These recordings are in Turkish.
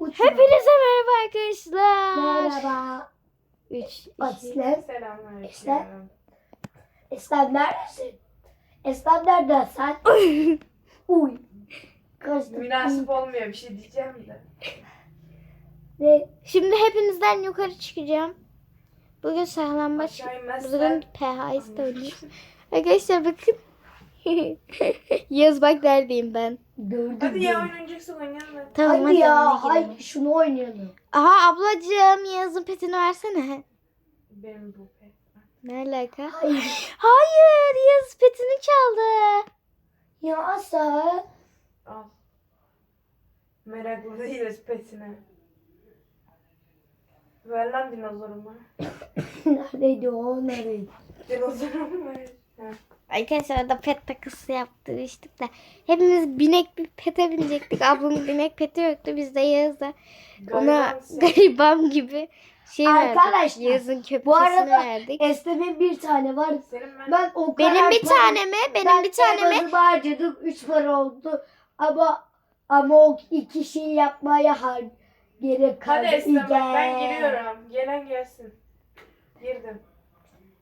Uçma. Hepinize merhaba arkadaşlar. Merhaba. 3, 2, Aslen. Selamlar. İşte. Eslem neredesin? Eslem nerede sen? Uy. Kaçtım. Münasip olmuyor bir şey diyeceğim de. Ne? Şimdi hepinizden yukarı çıkacağım. Bugün sağlambaç. Aşağı inmezsen- Bugün PHS de oynuyoruz. Arkadaşlar bakın. Yaz bak neredeyim ben. Gördüm. Hadi ya beni. oynayacaksa oynayalım. hadi. Tamam Hadi hadi ya. Hadi şunu oynayalım. Aha ablacığım Yaz'ın petini versene. Benim bu pek. Ne alaka? Hayır. Hayır Yaz petini çaldı. Ya sen. Al. Meraklı değiliz petine. Ver lan dinozorumu. Neredeydi o? Neredeydi? Dinozorumu ver. Arkadaşlar da pet takısı yaptırmıştık da. Hepimiz binek bir pete binecektik. Ablamın binek peti yoktu. Biz de Yağız'la ona Gariban gibi şey verdik. Arkadaşlar, Yağız'ın köpçesini Bu arada verdik. Eslem'in bir tane var. Senin ben... Ben o kadar Benim bir para- tane mi? Benim ben bir tane mi? emanımı harcadım. Üç para oldu. Ama ama o iki şey yapmaya har gerek kaldı. Hadi bak ben İyi. giriyorum. Gelen gelsin. Girdim.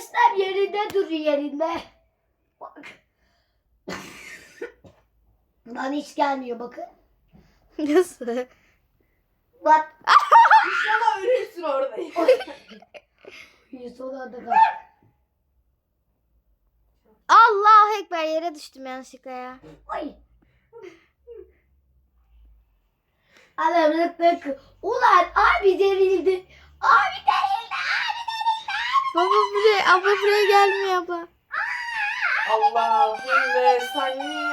Eslem yerinde dur yerinde. Bak. Bana hiç gelmiyor bakın. nasıl Bak. İnşallah ölürsün orada. Son anda kaç. Allah ekber yere düştüm yanlışlıkla ya Ay. Alamlıklık. Ulan abi derildi. Abi derildi. Abi. Baba buraya abla buraya gelmiyor abla Allahümme salli.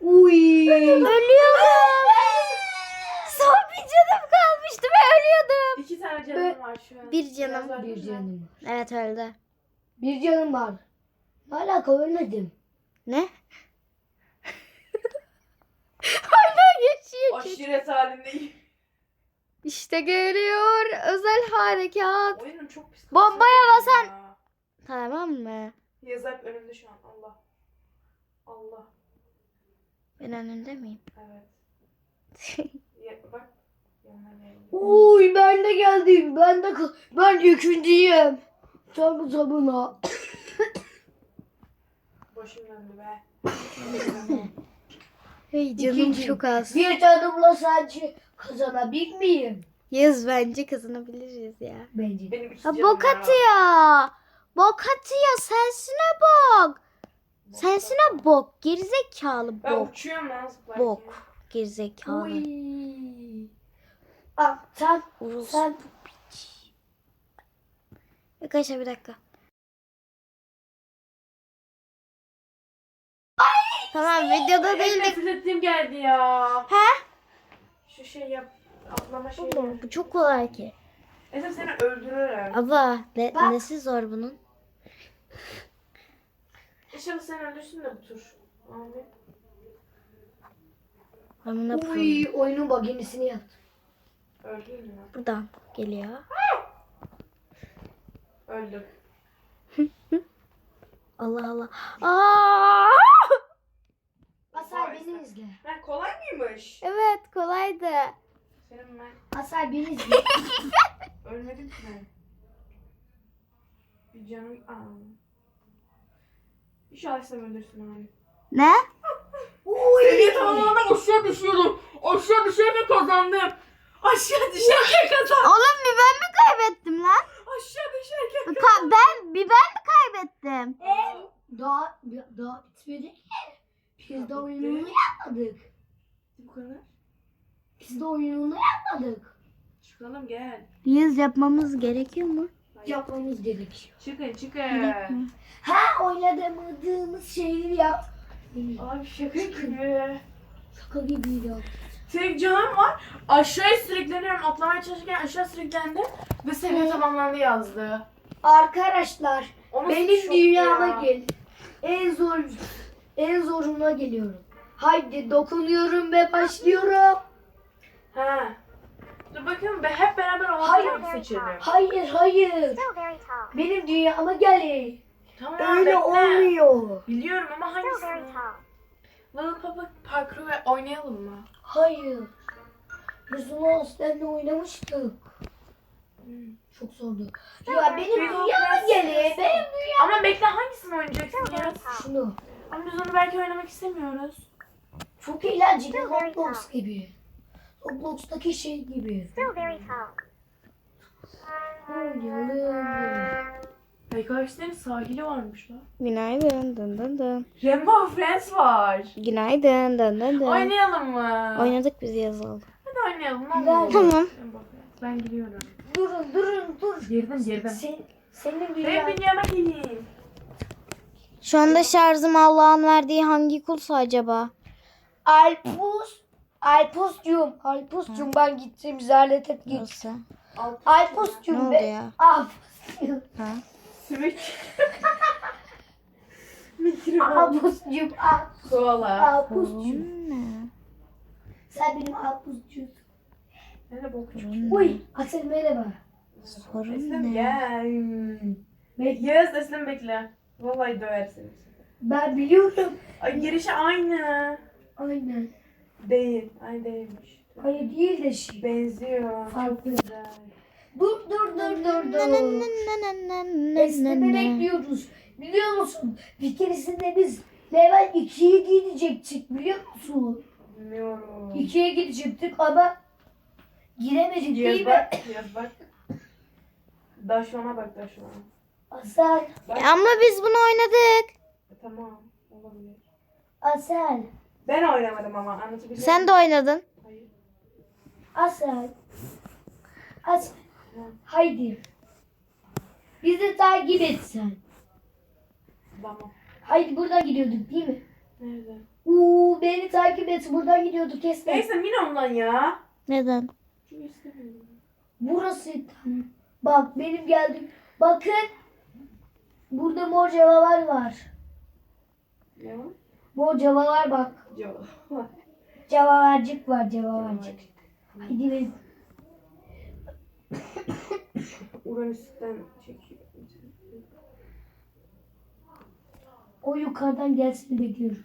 Uy. ölüyorum son bir canım kalmıştı ve ölüyordum İki tane canım var şu an. Bir canım. Biraz var, Bir canım. evet öldü Bir canım var. Hala ölmedim. ne geçiyor Aşiret halindeyim. İşte geliyor özel harekat Oyunun çok pis. Bombaya basan- ya. tamam mı Yazak önümde şu an. Allah. Allah. ben önünde miyim Evet. Ya, bak. Uy ben de geldim. Ben de ben ikinciyim. Tabi sabuna. Başım döndü be. Hey canım İkinci. çok az. Bir canımla sence kazanabilir miyim? Yaz bence kazanabiliriz ya. Bence. Benim iki Ha, canım bok var. atıyor. Bok atıyor. Sensine bok. Bok Sensine bok. Gerizekalı Ben bok. uçuyorum lan zıplarken. Bok. Gerizekalı. Uy. Ah sen Urus. sen Arkadaşlar bir dakika. Tamam videoda En değildik. nefret ettiğim geldi ya. He? Şu şey yap. Atlama şey. Bu, bu çok kolay ki. Esra seni öldürürler. Abla ne, Bak. nesi zor bunun? İnşallah sen ölürsün de bu tur. Abi. Ben buna pro- Uy oyunun baginisini yaptım. Öldün mü? Buradan geliyor. Öldüm. Allah Allah. Aa! Asay beni izle. Ha kolay mıymış? Evet kolaydı. Senin ben Asay beni izle. ölmedim ki ben. Bir canım aa. İnşallah sen ölürsün abi. Ne? Seviye tamamladım aşağı düşüyorum. Aşağı düşerken kazandım. Aşağı düşerken kazandım. Oğlum bir ben mi kaybettim lan? Aşağı düşerken Ka- ben bir ben mi kaybettim? daha daha bitmedi. Biz de oyununu yapmadık. Bu kadar. Biz de oyununu yapmadık. Çıkalım gel. Biz yapmamız gerekiyor mu? yapmamız gerekiyor. Çıkın çıkın. Ha oynamadığımız şeyleri yap. Abi şaka gibi. Şaka gibi ya. Tek canım var. Aşağıya sürükleniyorum. Atlamaya çalışırken aşağı sürüklendi. Ve seviye tamamlandı yazdı. Arkadaşlar Onu benim dünyama ya. gel. En zor en zoruna geliyorum. Haydi dokunuyorum ve başlıyorum. He. Dur bakayım be hep beraber Hayır. olanları seçelim. Hayır hayır. Benim dünyama gelin. Tamam Öyle bekle. olmuyor. Biliyorum ama hangisini? Little Papa Parker'ı oynayalım mı? Hayır. Resulullah Aslen'le oynamıştık. Çok zordu. Ya benim Benim dünyama gelin. Benim dünyama. Ama bekle hangisini oynayacaksın ya? Şunu. Ama biz onu belki oynamak istemiyoruz. Çok eğlenceli Roblox gibi. Roblox'taki şey gibi. Oynayalım. Peykaşların sahili varmış lan. Günaydın. Dın dın dın. Rainbow Friends var. Günaydın. Dın dın dın. Oynayalım mı? Oynadık biz yazalım. Hadi oynayalım. Tamam. Friends. Ben gidiyorum. Durun durun dur. Girdim girdim. Sen, senin Benim dünya... dünyama gelin. Şu anda şarjım Allah'ın verdiği hangi kulsa acaba? Alpus. Alpus'cum. Alpus'cum ben gittim ziyaret et git. Burası. Alpus'cum. Ne oldu be- ya? Alpus'cum. Ha? Sümük. Mikrofon. Alpus'cum. Al- Koala. Alpus'cum. Ne? Sen benim Alpus'cum. Ne bok Uy. Asel merhaba. Sorun Eslem ne? gel. Bekle. Yağız Eslem bekle. Vallahi döversin. Ben biliyorum. Ay girişi aynı. Aynen. Değil. Ay değilmiş. Hayır değil de şey. Benziyor. Farklı. Çok güzel. Dur dur dur dur dur. Esneme bekliyoruz. Biliyor musun? Bir keresinde biz level 2'ye gidecektik biliyor musun? Bilmiyorum. 2'ye gidecektik ama giremedik Yaz değil mi? bak. Yaz bak. Daşvana bak daşvana. Asel, Ama biz bunu oynadık. E, tamam. Olabilir. Asel, Ben oynamadım ama anlatabiliyor Sen de oynadın. Hayır. Asel. Asel. Haydi. Bizi takip et sen. Tamam. Haydi buradan gidiyorduk değil mi? Nerede? Uuu beni takip et buradan gidiyorduk kesin. Neyse Minom'dan ya. Neden? Çünkü istemiyorum. Burası tam. Bak benim geldim. Bakın. Burada mor cevaplar var. Ne var? Mor cevaplar bak. Cevap. Cevaplarcık var cevaplarcık. Haydi ben. Uranüs'ten çekiyor. O yukarıdan gelsin bekliyorum.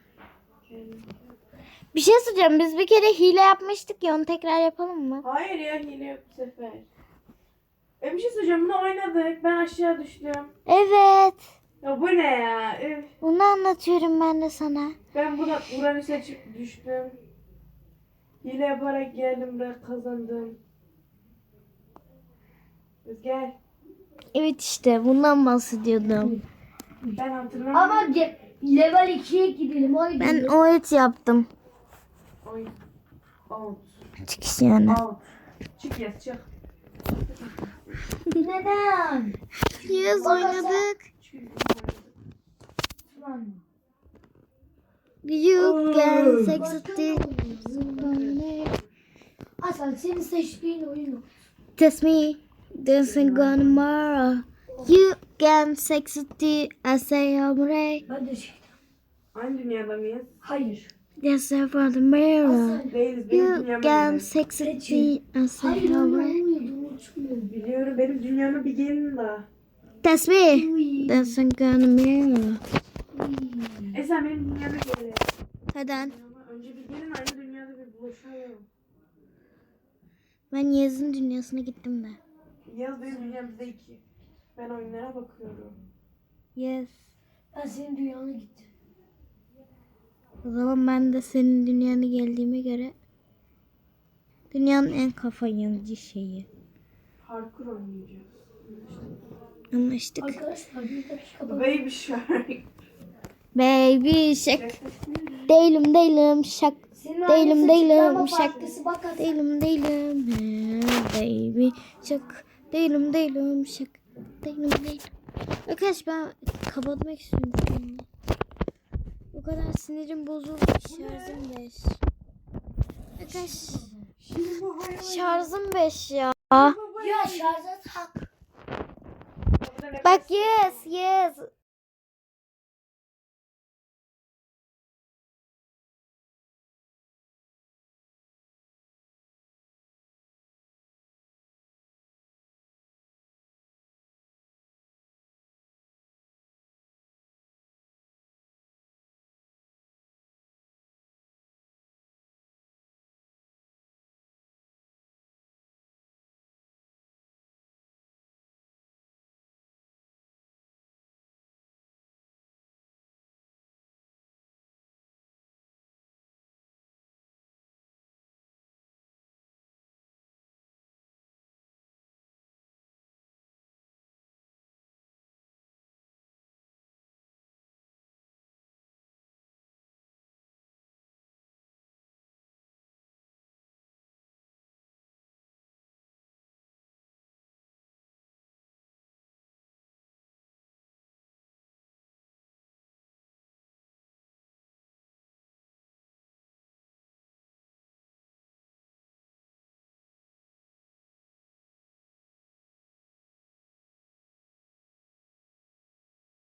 Bir şey söyleyeceğim. Biz bir kere hile yapmıştık ya onu tekrar yapalım mı? Hayır ya hile yok bu sefer. E bir şey söyleyeceğim bunu oynadık. Ben aşağı düştüm. Evet. Ya bu ne ya? Üf. Bunu anlatıyorum ben de sana. Ben buna Uranüs'e düştüm. Hile yaparak geldim buraya kazandım. Gel. Evet işte bundan bahsediyordum. Ben hatırlamıyorum. Ama ge- level 2'ye gidelim. Haydi. Ben o et yaptım. Oy. Out. Çıkış yani. Out. Çık yaz çık. Neden? Yaz oynadık. Çık. Lan. You can Oy. sexty. Asel senin seçtiğin oyunu. Test me. Dancing on tomorrow. You can sexty. I say I'm right. Ben de şey. Aynı dünyada mıyız? Hayır. Dancing on the mirror. Değiliz. Benim You dünyama can gelin. sexty. I say Hayır Biliyorum benim dünyama bir gelin de. That's me. Dancing on the mirror. E sen benim dünyama gelin. Neden? Ama önce bir gelin aynı dünyada bir buluşalım. Ben Yaz'ın dünyasına gittim de. Yaz benim dünyamızda iki. Ben oyunlara bakıyorum. Yes. Ben senin dünyana gittim. O zaman ben de senin dünyana geldiğime göre dünyanın en kafa yanıcı şeyi. Parkur oynayacağız. Anlaştık. Arkadaşlar bir dakika bak. Baby Shark. Baby şak. Değilim değilim şak. Senin Değilim, değilim, şak. bak. Değilim değilim baby şak. Değilim değilim şak. Değilim değilim. Arkadaş ben kapatmak istiyorum. O kadar sinirim bozuldu şarjım 5. Arkadaş şarjım 5 ya. Ya şarja tak. Bak yes yes.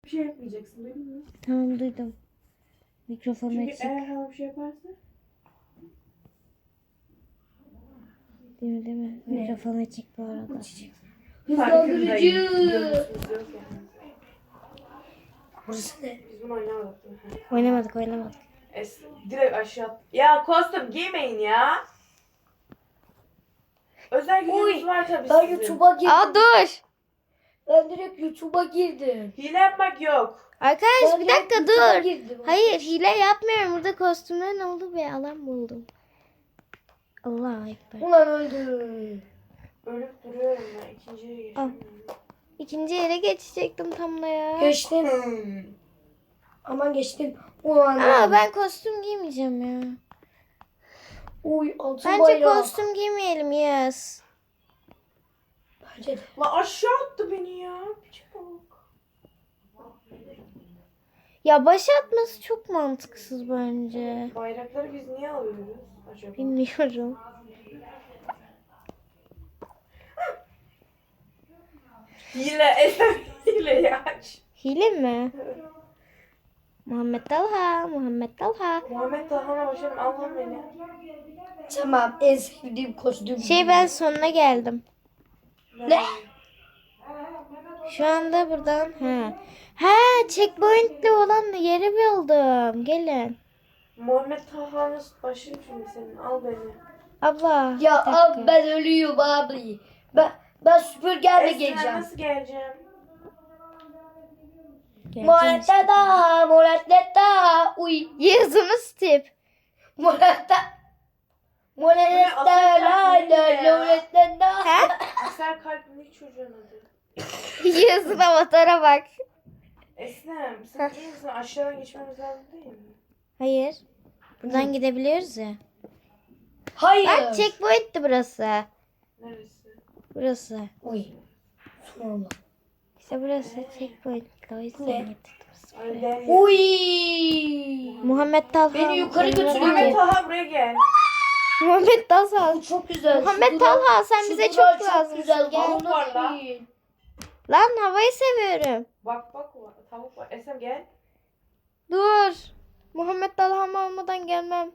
Bir şey yapmayacaksın duydun mu? Tamam duydum. Mikrofonu Çünkü açık. eğer hala bir şey yaparsa Değil mi değil mi? Mikrofonu açık bu arada. Hızlandırıcı. Burası Burası ne? Biz bunu oynamadık. Oynamadık oynamadık. Es direkt aşağı at- Ya kostüm giymeyin ya. Özel gününüz var tabii Ben sizin. YouTube'a girdim. Aa dur. Ben direkt YouTube'a girdim. Hile yapmak yok. Arkadaş Ben bir dakika dur. girdim. Hayır hile yapmıyorum. Burada kostümlerin olduğu bir alan buldum. Allah ekber. Ulan öldüm. Ölüp duruyorum ben. İkinci yere geçiyorum. İkinci yere geçecektim tam da ya. Geçtim. Hmm. Aman geçtim. Ulan. Aa ben kostüm giymeyeceğim ya. Uy altın Bence bayrak. kostüm giymeyelim yes. De. La aşağı attı beni ya. Bak. Ya baş atması çok mantıksız bence. Bayrakları biz niye alıyoruz acaba? Bilmiyorum. Hile. Esem hile ya. Hile mi? Muhammed Talha, Muhammed Talha. Muhammed Talhan'a başarım. Allah'ım beni. Tamam en sevdiğim kostüm. Şey ben sonuna geldim. Ne? Şu anda buradan ha. Ha checkpoint'li olan yeri buldum. Gelin. Muhammed Talhan'ın başarım şimdi senin. Al beni. Abla. Ya bir dakika. abi ben ölüyorum abi. Ben ben süpürgeyle Esra geleceğim. nasıl geleceğim? Morette işte. da, morette da, uy. Yazımız tip. Morette. Morette da, kalbim la, ya. morette? Eser kalbimlik çocuğun adı. Yazın avatara bak. Eslem sen iyi misin? Aşağıdan geçmemiz lazım değil mi? Hayır. Buradan gidebiliyoruz ya. Hayır. Bak checkpoint'ti burası. Neresi? Burası. Uy. Sonra. İşte burası checkpoint. O yüzden Ne? getirdim. Uy. Muhammed Talha. Beni yukarı götürüyor. Muhammed Talha buraya gel. Muhammed Talha. Bu çok güzel. Muhammed Şu Talha sen bize çok lazımsın. güzel. Gel. Tavuk var lan. Lan havayı seviyorum. Bak bak. Tavuk var. Esem gel. Dur. Muhammed Talha'mı almadan gelmem.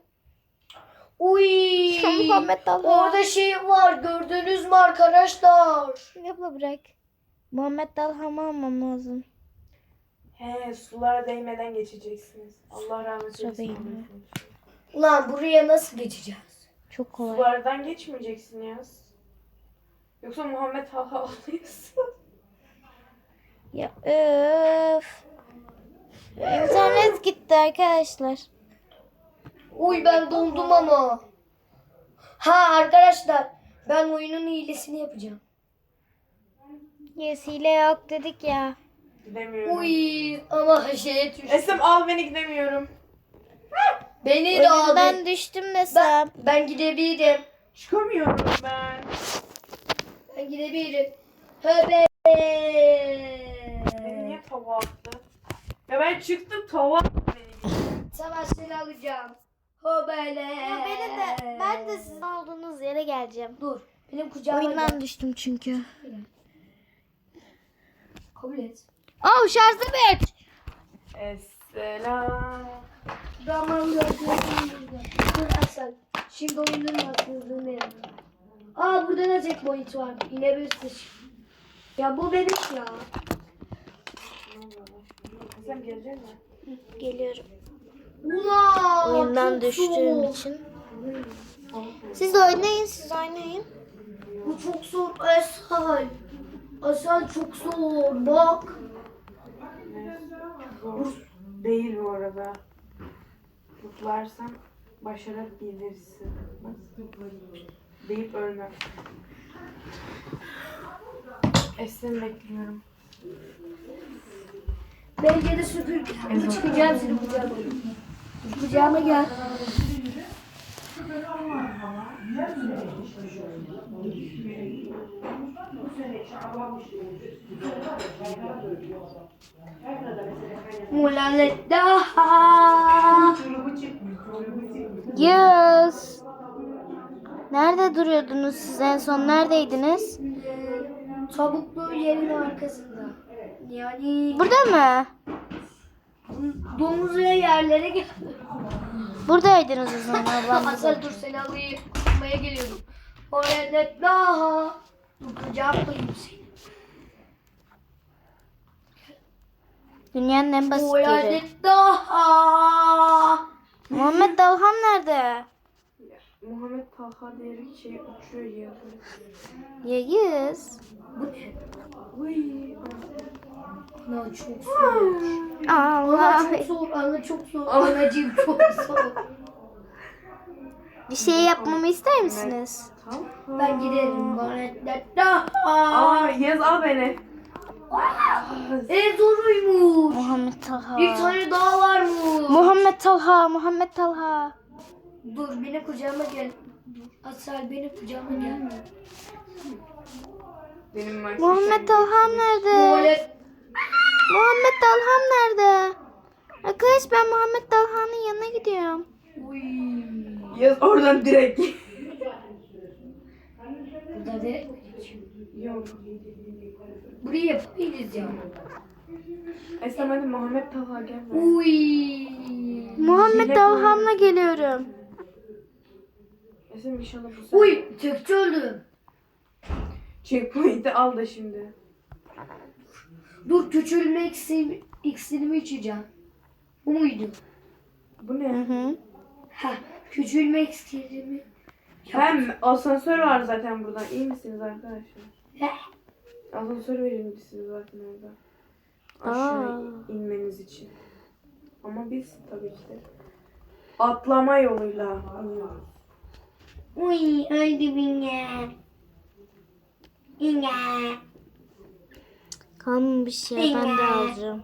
Uy. Muhammed Talha. Orada şey var gördünüz mü arkadaşlar? Abla bırak. Muhammed Talha'mı almam lazım. He sulara değmeden geçeceksiniz. Allah rahmet eylesin. Ulan buraya nasıl geçeceğiz? Çok kolay. Sulardan geçmeyeceksin ya. Yoksa Muhammed Talha oluyorsun. Ya öf. İnternet gitti arkadaşlar. Uy ben dondum ama. Ha arkadaşlar ben oyunun iyilesini yapacağım. Yes hile yok dedik ya. Gidemiyorum. Uy ama şeye düştüm. Esem al beni gidemiyorum. Beni de aldı. Oyundan düştüm Ben, desem. ben gidebilirim. Çıkamıyorum ben. Ben gidebilirim. Höbe Beni niye tavuğa attı? Ya ben çıktım tavuğa attı beni. Savaş seni alacağım. Hobele. Ya beni de ben de sizin olduğunuz yere geleceğim. Dur. Benim kucağıma gel. Oyundan düştüm çünkü. Kabul et. Oh şarjım et. Esselam. Damarı Dur Asel. Şimdi oyunun haksızlığını yapalım. Aa burada da checkpoint var. İnebilirsin. Ya bu benim ya. Sen gelecek misin? Geliyorum. Ulan. Oyundan düştüğüm zor. için. Siz de oynayın, siz oynayın. Bu çok zor Asel. Asel çok zor. Bak. Zor değil bu arada. Zıplarsan başarabilirsin. Deyip ölmem. Esra'nı bekliyorum. Bence de süpür. Bu çıkacağım seni kucağıma. Kucağıma gel. Mulalet daha. Yes. Nerede duruyordunuz siz en son? Neredeydiniz? Tavuklu yerin arkasında. Yani Burada mı? domuz ve yerlere gel. Buradaydınız o zaman ablam. Asal dur seni alayım. Almaya geliyorum. Mulalet daha. Dur koyayım seni. Dünyanın en basit yeri. Mulalet daha. Muhammed Dalham nerede? Muhammed Talha diyerek şey uçuyor ya. Ya yes. Bu ne? Uy. Ana çok zor. Allah. Ana çok zor. Ana çok zor. Anacığım çok zor. Bir şey yapmamı ister misiniz? Ben giderim. Aa yaz al beni. En zoruymuş. Muhammed Talha. Bir tane daha var mı? Muhammed Talha, Muhammed Talha. Dur beni kucağıma gel. Asal beni kucağıma gel. Benim Muhammed Talham nerede? Tuvalet. Muhammed Talham nerede? Arkadaş ben Muhammed Talha'nın yanına gidiyorum. Uy. Yaz oradan direkt. Burada direkt mi? Yok. Burayı yapabiliriz ya. Esra hadi Muhammed Talha gel. Uy. Muhammed Talham'la geliyorum. Esra inşallah bu sefer. Uy. Tökçü öldüm. Checkpoint'i al da şimdi. Dur küçülme iksir, iksirimi içeceğim. Bu muydu? Bu Hı ne? hı. Ha. Küçülme iksirimi. Hem asansör var zaten buradan. İyi misiniz arkadaşlar? Asansör verilmişsiniz zaten orada. Aşağı inmeniz için. Ama biz tabii ki de atlama yoluyla iniyoruz. Uy. Öldü beni. Yine. Kalmamış bir şey ben de alacağım.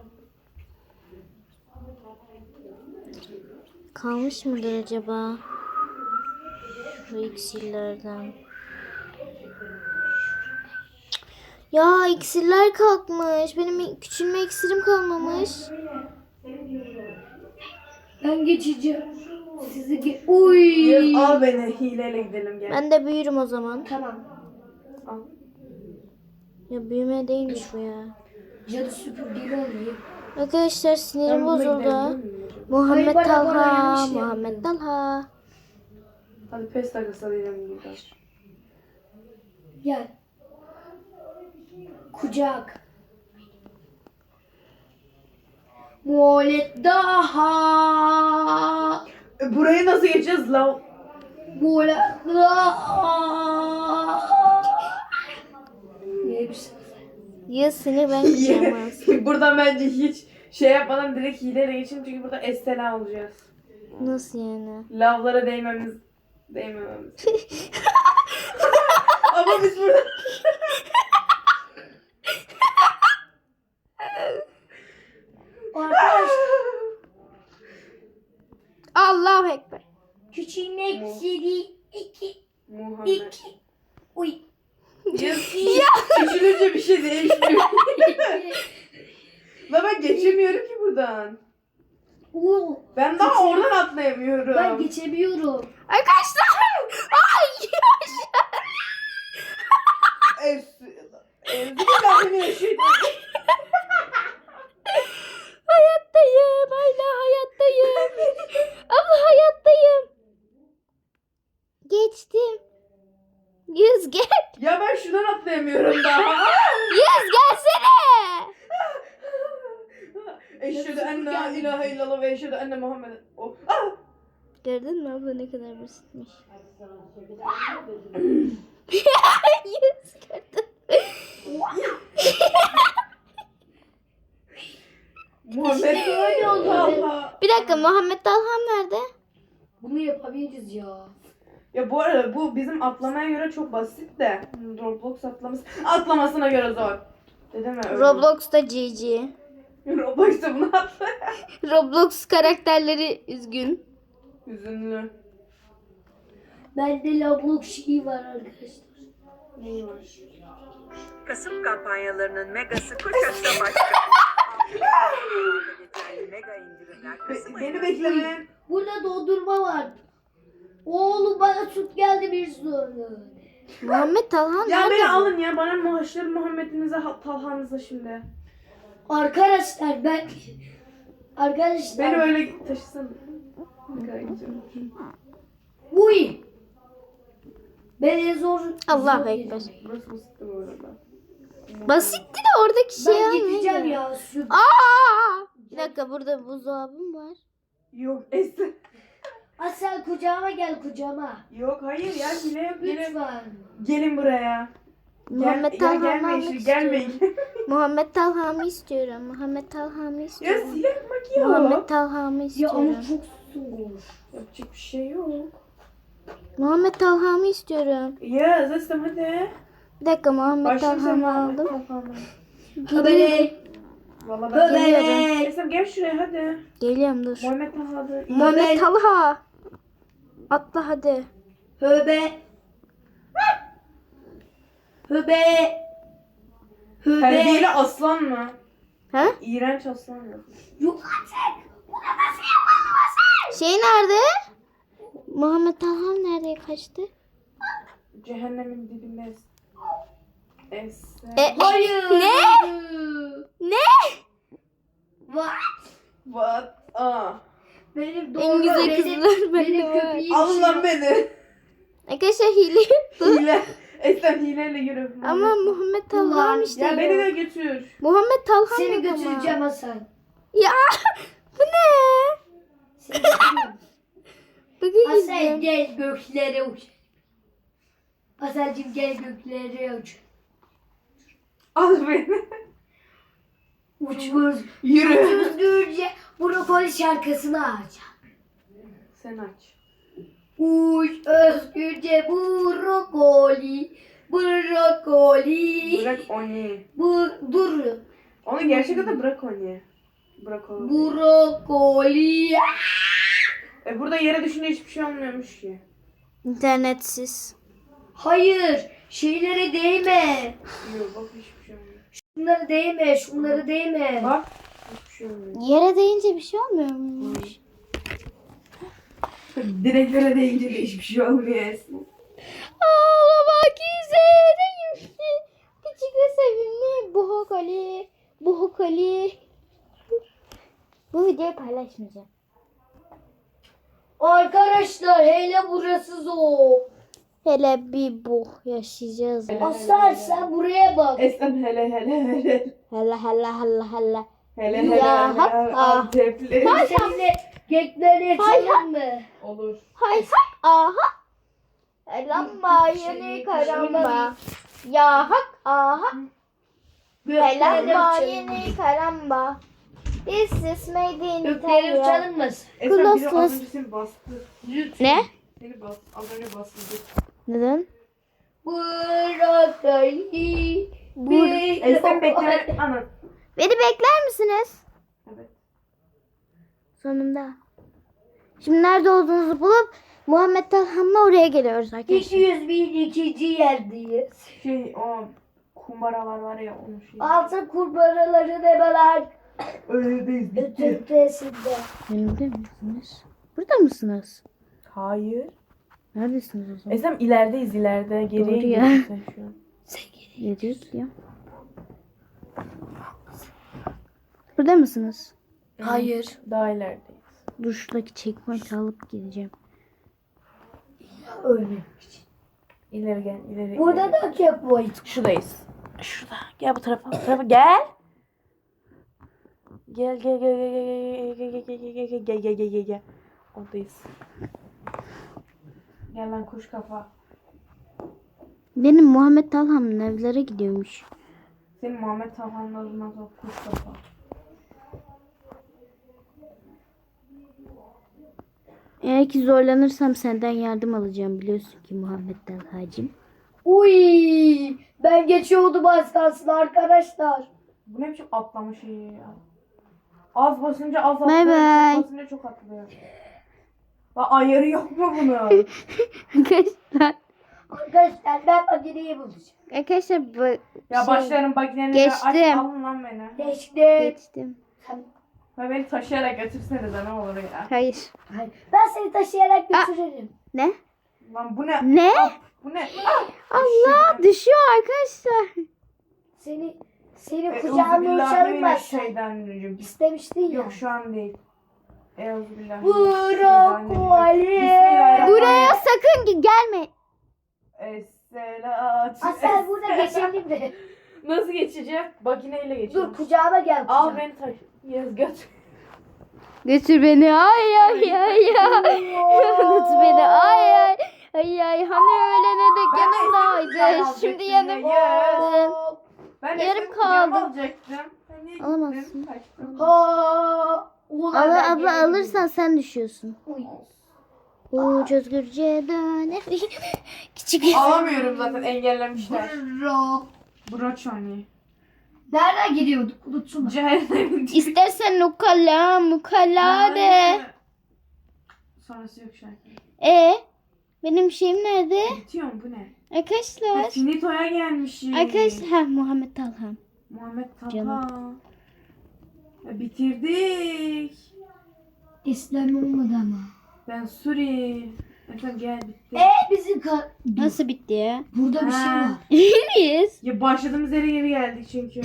Kalmış mıdır acaba? Şu iksirlerden. Ya iksirler kalkmış. Benim küçülme iksirim kalmamış. Ben geçeceğim. Sizi ge Uy. Yaz al beni hileyle gidelim gel. Ben de büyürüm o zaman. Tamam. Al. Ya büyüme değilmiş bu ya. Cadı süpürgeli olayım. Arkadaşlar sinirim Ben bozuldu. Muhammed Talha. Muhammed Talha. Hadi pes takısı alayım buradan. Gel. Kucak. Muhalet daha. E, burayı nasıl geçeceğiz lav? Muhalet daha. Niye bir şey? Ben kaçamaz. Buradan bence hiç şey yapmadan direkt hileyle geçelim çünkü burada estela olacağız. Nasıl yani? Lavlara değmemiz değmememiz. Ama biz burada Arkadaş Allahu Ekber. küçülmek seri iki Muhammed. iki. Uy. Ya. Küçülünce bir şey değişmiyor. Ve ben geçemiyorum ki buradan. Oo, Ben daha oradan atlayamıyorum. ben geçemiyorum. Arkadaşlar. Ay. Ezgi ben seni yaşıyorum. hayattayım. Hala hayattayım. Abla hayattayım. Geçtim. Yüz gel. Ya ben şuradan atlayamıyorum daha. Yüz gelsene. Eşhedü en la illallah ve eşhedü enne Muhammed. Oh. Ah! Gördün mü abla ne kadar basitmiş. Yüz gördüm. Muhammed böyle oldu. Allah. Bir dakika Muhammed Dalhan nerede? Bunu yapabiliriz ya. Ya bu arada bu bizim atlamaya göre çok basit de. Roblox atlaması. Atlamasına göre zor. Dedim? Öyle. Roblox'ta GG. Roblox'ta bunu atla. Roblox karakterleri üzgün. Hüzünlü. Bende Roblox şeyi var arkadaşlar. Neyi var? Kasım kampanyalarının megası başlıyor. Geçerli mega indirimler Kasım Be- beni beklemeyin. Burada dondurma var. Oğlum bana süt geldi bir sürü. Muhammed Talhan Ya nerede? beni alın ya. Bana muhaşir Muhammed'inize ha- Talhan'ınıza şimdi. Arkadaşlar ben Arkadaşlar Beni öyle güzel. bu iyi. Ben en zor Allahu zor Ekber. basitti de oradaki şey Ben gideceğim ya süt. Aa! Bir dakika burada buzdolabım var. Yok Esen. Asel kucağıma gel kucağıma. Yok hayır ya yap gelin. Lütfen. Gelin buraya. Muhammed gelmeyin almak istiyorum. gelmeyin. Muhammed Talhan'ı istiyorum. Muhammed Talhan'ı ya istiyorum. hile yapmak yok. Muhammed Talhan'ı Ya istiyorum. ama çok zor. Yapacak bir şey yok. Muhammed Talhan'ı istiyorum. Ya Zestem hadi. Bir dakika Muhammed Başlayayım sen Muhammed aldım. Talhan'ı. Böyle Valla ben... gel şuraya hadi. Geliyorum dur. Muhammed Talha hadi. Muhammed Talha. Atla hadi. Höbe. Höbe. Höbe. Terbiyeli aslan mı? He? İğrenç aslan mı? Yok artık. Bunu nasıl yapalım Asel? Şey nerede? Muhammed Talha nereye kaçtı? Cehennemin dibinde es. E, Hayır. Ne? Ne? What? What? Aa. Benim doğru En güzel benim, kızlar benim var. köpeğim Alın lan beni. Arkadaşlar hile yaptı. Hile. Esem hileyle yürü. Ama Muhammed Talha Ulan, işte. Ya beni de götür. Muhammed Talha Seni yok ama. götüreceğim Hasan. Ya bu ne? Seni götüreyim. Bugün Hasan gideceğim. gel göklere uç. Hasan'cığım gel göklere uç. Al beni. Uçmuş. Yürü. Özgürce brokoli şarkısını açacağım. Sen aç. Uç özgürce brokoli. Brokoli. Bırak onu. Bu dur. Onu gerçek adı. Bırak onu. Brokoli. E burada yere düşünce hiçbir şey olmuyormuş ki. İnternetsiz. Hayır. Şeylere değme. Yok bak hiçbir şey olmuyor. Şunları değme. Şunları değme. Bak hiçbir şey olmuyor. Yere değince bir şey olmuyor muymuş? Direklere değince de hiçbir şey olmuyor Esma. Ağlamak üzereyim. Küçük ve sevimli Buhokali. Buhokali. Bu videoyu paylaşmayacağım. Arkadaşlar hele burası zor. Hele bir buh yaşayacağız. ya. Aslan sen buraya bak. Esem hele hele hele. Hele hele hele hele. Hele hele Ya, hele. hakka. Antepli. Seninle gekleri açalım mı? Olur. Hay hay aha. Lamba yeni karamba. Ya hak aha. Gökleri Lamba açalım. yeni karamba. This is made in Gökleri Italia. açalım mı? Esem biri Klas, az klas. önce seni bastı. Ne? Seni bas. Az önce bastı. Neden? Brokoli. Bur- Esem bekle. Ana. Beni bekler misiniz? Evet. Sonunda. Şimdi nerede olduğunuzu bulup Muhammed Talhan'la oraya geliyoruz arkadaşlar. 200 bin ikinci yerdeyiz. Şey o kumbaralar var ya onun şey. Altın kurbaraların hemen Öyledeyiz ötesinde. Önümde misiniz? Burada mısınız? Hayır. Neredesiniz o zaman? Esem ilerideyiz ileride. Geriye Doğru ya. gidiyorsun sen şu an. Yedik ya. Burada mısınız? Hayır. Daha ilerideyiz. Şuradaki checkpoint alıp gideceğim. Ölmemek için. İleri gel ileri. Burada ileri. da checkpoint. Şuradayız. Şurada. Gel bu tarafa. Bu tarafa gel. Gel gel gel gel gel gel gel gel gel gel gel gel gel gel gel. Oradayız. Gel lan kuş kafa. Benim Muhammed Talhan'ın evlere gidiyormuş. Senin Muhammed Talhan'ın adından sonra kuş kafa. Eğer ki zorlanırsam senden yardım alacağım biliyorsun ki Muhammed Talha'cığım. Uy, ben geçiyordum az kalsın arkadaşlar. Bu ne biçim atlama şeyi ya. Az basınca az atlıyor. bay. Çok basınca çok atlıyor. Lan ayarı yok mu bunun? Arkadaşlar, Arkadaşlar ben makineyi bulacağım. arkadaşlar bu ya şey, başlarım bakinenin Geçtim. aç alın lan beni. Geçti. geçtim. Ve beni taşıyarak götürsenize ne olur ya. Hayır. Hayır, Ben seni taşıyarak götürürüm. Ne? Lan bu ne? Ne? Ah, bu ne? Ah! Allah düşüyor arkadaşlar. Seni seni E, kucağıma uçalım ben Euzubillahimineşşeytanirracim. İstemiştin ya. Yok şu an değil. Euzubillah. Brokoli. Buraya sakın ge- gelme. Esselatü. Asel burada geçelim de. Nasıl geçecek? Makineyle geçecek. Dur kucağıma gel. Kucağıma. Al beni taşı. Yaz götür. Götür beni ay ay ay ay. Unut beni ay ay. Ay ay hani öyle ne de yanımdaydı. Şimdi yanımdaydın. Ben Yarım kaldım. Alamazsın. Ha. Ama abla alırsan sen düşüyorsun. Uç özgürce döner. Küçük. Alamıyorum zaten engellemişler. Bro. Broçoni. Nereden gidiyorduk? Unuttum. Cehennemin dibi. İstersen ukala mukalla de. Sonrası yok şarkı. E benim şeyim nerede? Bitiyor mu bu ne? Arkadaşlar. Finito'ya gelmişiz. Arkadaşlar ha, Muhammed Talhan. Muhammed Talha. Canım. Ya bitirdik. İslam olmadı ama. Ben Suri. Efendim gel bitti. E bizim ka- Nasıl bitti ya? Burada bir şey Ha. var. İyi miyiz? Ya başladığımız yere geri geldik çünkü.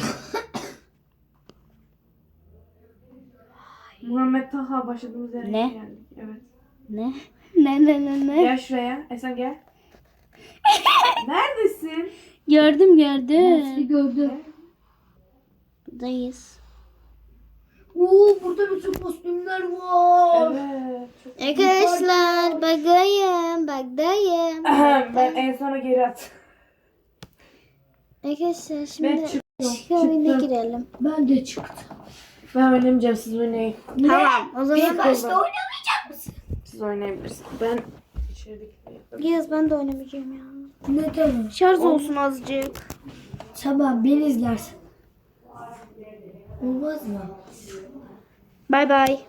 Muhammed Taha başladığımız yere Ne? geri geldik. Evet. Ne? Ne ne ne ne? Gel şuraya. Esen gel. Neredesin? Gördüm gördüm. seni gördüm. Buradayız. Oo burada bütün kostümler var. Evet. Çok... Arkadaşlar bakayım bakayım. ben en sona geri at. Arkadaşlar Ben şimdi çıktım. başka oyuna çıktım. girelim. Ben de çıktım. Ben oynamayacağım siz oynayın. Tamam o zaman Bir kaçta oynamayacak mısın? Siz oynayabilirsiniz. Ben içerideki Yaz ben de oynamayacağım ya. Neden? Şarj olsun azıcık. Tamam beni izlersin. Olmaz mı? Bay bay.